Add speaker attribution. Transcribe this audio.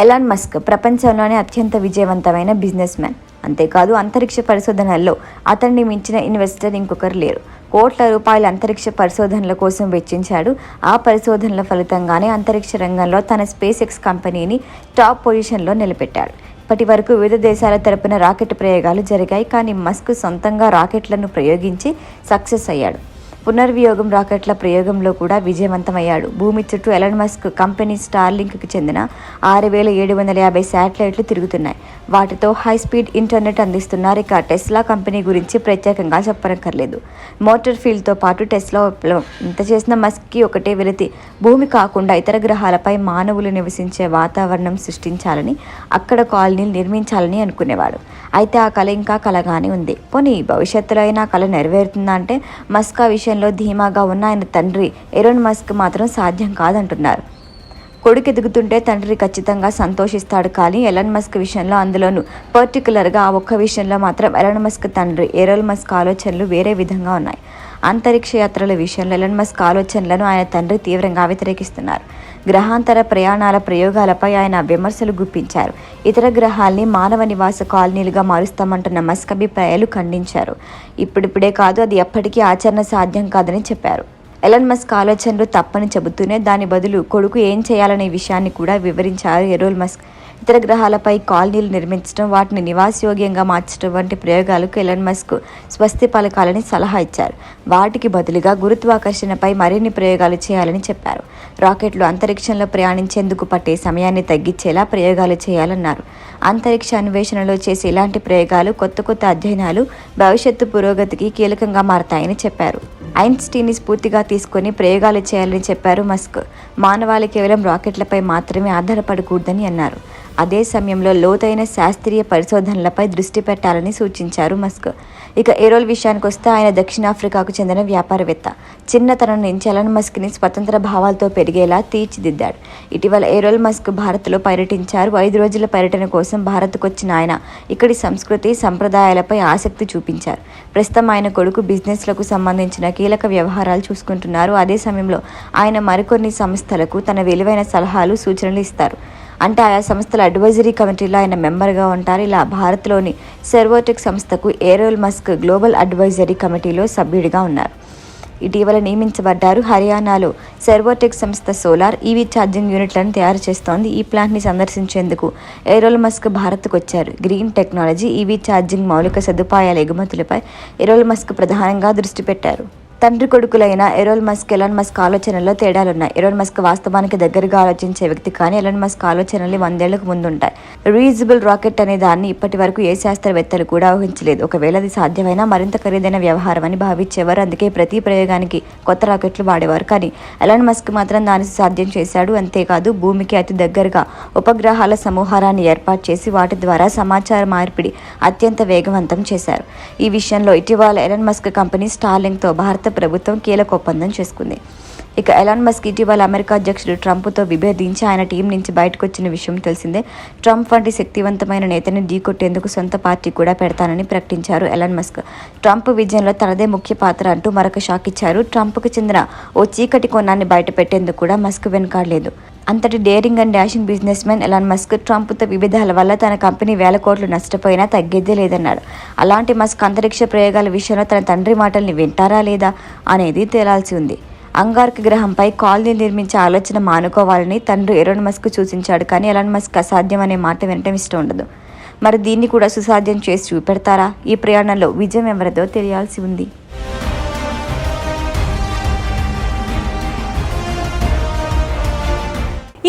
Speaker 1: Elon Musk ప్రపంచంలోనే అత్యంత విజయవంతమైన బిజినెస్ మ్యాన్. అంతేకాదు అంతరిక్ష పరిశోధనల్లో అతన్ని మించిన ఇన్వెస్టర్ ఇంకొకరు లేరు. కోట్ల రూపాయల అంతరిక్ష పరిశోధనల కోసం వెచ్చించాడు. ఆ పరిశోధనల ఫలితంగానే అంతరిక్ష రంగంలో తన స్పేస్ ఎక్స్ కంపెనీని టాప్ పొజిషన్లో నిలబెట్టాడు. ఇప్పటి వరకు వివిధ దేశాల తరపున రాకెట్ ప్రయోగాలు జరిగాయి కానీ మస్క్ సొంతంగా రాకెట్లను ప్రయోగించి సక్సెస్ అయ్యాడు. పునర్వియోగం రాకెట్ల ప్రయోగంలో కూడా విజయవంతమయ్యాడు. భూమి చుట్టూ ఎలన్ మస్క్ కంపెనీ స్టార్లింక్కి చెందిన ఆరు వేల ఏడు వందల యాభై శాటిలైట్లు తిరుగుతున్నాయి. వాటితో హై స్పీడ్ ఇంటర్నెట్ అందిస్తున్నారు ఇక టెస్లా కంపెనీ గురించి ప్రత్యేకంగా చెప్పనక్కర్లేదు మోటార్ ఫీల్డ్తో పాటు టెస్లా విప్లవం ఇంత చేసిన మస్క్కి ఒకటే వెలితి. భూమి కాకుండా ఇతర గ్రహాలపై మానవులు నివసించే వాతావరణం సృష్టించాలని అక్కడ కాలనీలు నిర్మించాలని అనుకునేవాడు. అయితే ఆ కళ ఇంకా కలగానే ఉంది. పోనీ భవిష్యత్తులో అయినా కళ నెరవేరుతుందా అంటే మస్క్ ఆ విషయంలో ధీమాగా ఉన్న ఆయన తండ్రి ఎరోన్ మస్క్ మాత్రం సాధ్యం కాదంటున్నారు. కొడుకు ఎదుగుతుంటే తండ్రి ఖచ్చితంగా సంతోషిస్తాడు కానీ ఎలన్ మస్క్ విషయంలో అందులోనూ పర్టికులర్గా ఆ ఒక్క విషయంలో మాత్రం ఎలన్ మస్క్ తండ్రి ఎరోల్ మస్క్ ఆలోచనలు వేరే విధంగా ఉన్నాయి. అంతరిక్ష యాత్రల విషయంలో ఎలన్ మస్క్ ఆలోచనలను ఆయన తండ్రి తీవ్రంగా వ్యతిరేకిస్తున్నారు. గ్రహాంతర ప్రయాణాల ప్రయోగాలపై ఆయన విమర్శలు గుప్పించారు. ఇతర గ్రహాల్ని మానవ నివాస కాలనీలుగా మారుస్తామంటున్న మస్క్ అభిప్రాయాలు ఖండించారు. ఇప్పుడిప్పుడే కాదు అది ఎప్పటికీ ఆచరణ సాధ్యం కాదని చెప్పారు. ఎలన్ మస్క్ ఆలోచనలు తప్పని చెబుతూనే దాని బదులు కొడుకు ఏం చేయాలనే విషయాన్ని కూడా వివరించారు ఎరోల్ మస్క్. ఇతర గ్రహాలపై కాలనీలు నిర్మించడం వాటిని నివాసయోగ్యంగా మార్చడం వంటి ప్రయోగాలకు ఎలన్ మస్క్ స్వస్తి పలకాలని సలహా ఇచ్చారు. వాటికి బదులుగా గురుత్వాకర్షణపై మరిన్ని ప్రయోగాలు చేయాలని చెప్పారు. రాకెట్లు అంతరిక్షంలో ప్రయాణించేందుకు పట్టే సమయాన్ని తగ్గించేలా ప్రయోగాలు చేయాలన్నారు. అంతరిక్ష అన్వేషణలో చేసే ఇలాంటి ప్రయోగాలు కొత్త కొత్త అధ్యయనాలు భవిష్యత్తు పురోగతికి కీలకంగా మారతాయని చెప్పారు. ఐన్స్టీన్ని స్ఫూర్తిగా తీసుకొని ప్రయోగాలు చేయాలని చెప్పారు మస్క్ మానవాళి కేవలం రాకెట్లపై మాత్రమే ఆధారపడకూడదని అన్నారు. అదే సమయంలో లోతైన శాస్త్రీయ పరిశోధనలపై దృష్టి పెట్టాలని సూచించారు మస్క్. ఇక ఏరోల్ విషయానికి వస్తే ఆయన దక్షిణాఫ్రికాకు చెందిన వ్యాపారవేత్త. చిన్నతనం నుంచి ఎలన్ మస్క్ని స్వతంత్ర భావాలతో పెరిగేలా తీర్చిదిద్దాడు. ఇటీవల ఏరోల్ మస్క్ భారత్లో పర్యటించారు. ఐదు రోజుల పర్యటన కోసం భారత్కు వచ్చిన ఆయన ఇక్కడి సంస్కృతి సంప్రదాయాలపై ఆసక్తి చూపించారు. ప్రస్తుతం ఆయన కొడుకు బిజినెస్లకు సంబంధించిన కీలక వ్యవహారాలు చూసుకుంటున్నారు. అదే సమయంలో ఆయన మరికొన్ని సంస్థలకు తన విలువైన సలహాలు సూచనలు ఇస్తారు. అంటే ఆయా సంస్థల అడ్వైజరీ కమిటీలో ఆయన మెంబర్గా ఉంటారు. ఇలా భారత్లోని సెర్వోటెక్ సంస్థకు ఏరోల్ మస్క్ గ్లోబల్ అడ్వైజరీ కమిటీలో సభ్యుడిగా ఉన్నారు. ఇటీవల నియమించబడ్డారు. హర్యానాలో సెర్వోటెక్ సంస్థ సోలార్ ఈవీ ఛార్జింగ్ యూనిట్లను తయారు చేస్తోంది. ఈ ప్లాంట్ని సందర్శించేందుకు ఏరోల్ మస్క్ భారత్కు వచ్చారు. గ్రీన్ టెక్నాలజీ ఈవీ ఛార్జింగ్ మౌలిక సదుపాయాల ఎగుమతులపై ఏరోల్ మస్క్ ప్రధానంగా దృష్టి పెట్టారు. తండ్రి కొడుకులైన ఎరోల్ మస్క్ ఎలాన్ మస్క్ ఆలోచనల్లో తేడాలున్నాయి. ఎరోల్ మస్క్ వాస్తవానికి దగ్గరగా ఆలోచించే వ్యక్తి కానీ ఎలాన్ మస్క్ ఆలోచనలు వందేళ్ళకు ముందుంటాయి. రీయూజబుల్ రాకెట్ అనే దాన్ని ఇప్పటి వరకు ఏ శాస్త్రవేత్తలు కూడా ఊహించలేదు. ఒకవేళ అది సాధ్యమైనా మరింత ఖరీదైన వ్యవహారం అని భావించేవారు. అందుకే ప్రతి ప్రయోగానికి కొత్త రాకెట్లు వాడేవారు. కానీ ఎలాన్ మస్క్ మాత్రం దాన్ని సాధ్యం చేశాడు అంతేకాదు భూమికి అతి దగ్గరగా ఉపగ్రహాల సమూహారాన్ని ఏర్పాటు చేసి వాటి ద్వారా సమాచార మార్పిడి అత్యంత వేగవంతం చేశారు. ఈ విషయంలో ఇటీవల ఎలన్ మస్క్ కంపెనీ స్టార్లింగ్తో భారత ప్రభుత్వం కీలక ఒప్పందం చేసుకుంది. ఇక ఎలాన్ మస్క్ ఇటీవల అమెరికా అధ్యక్షుడు ట్రంప్తో విభేదించి ఆయన టీం నుంచి బయటకు వచ్చిన విషయం తెలిసిందే. ట్రంప్ వంటి శక్తివంతమైన నేతని ఢీకొట్టేందుకు సొంత పార్టీ కూడా పెడతానని ప్రకటించారు ఎలాన్ మస్క్. ట్రంప్ విజయంలో తనదే ముఖ్య పాత్ర అంటూ మరొక షాక్ ఇచ్చారు. ట్రంప్కు చెందిన ఓ చీకటి కోణాన్ని బయట పెట్టేందుకు కూడా మస్క్ వెనుకాడలేదు. అంతటి daring and dashing businessman Elon Musk ట్రంప్తో విభేదాల వల్ల తన కంపెనీ వేల కోట్లు నష్టపోయినా తగ్గేదే లేదన్నాడు. అలాంటి మస్క్ అంతరిక్ష ప్రయోగాల విషయంలో తన తండ్రి మాటల్ని వింటారా లేదా అనేది తేలాల్సి ఉంది. అంగార్క్ గ్రహంపై కాలనీ నిర్మించే ఆలోచన మానుకోవాలని తండ్రి ఎరోన్ మస్క్ సూచించాడు కానీ ఎలాన్ మస్క్ అసాధ్యం అనే మాట వినటం ఇష్టం ఉండదు. మరి దీన్ని కూడా సుసాధ్యం చేసి చూపెడతారా? ఈ ప్రయాణంలో విజయం ఎవరిదో తెలియాల్సి ఉంది.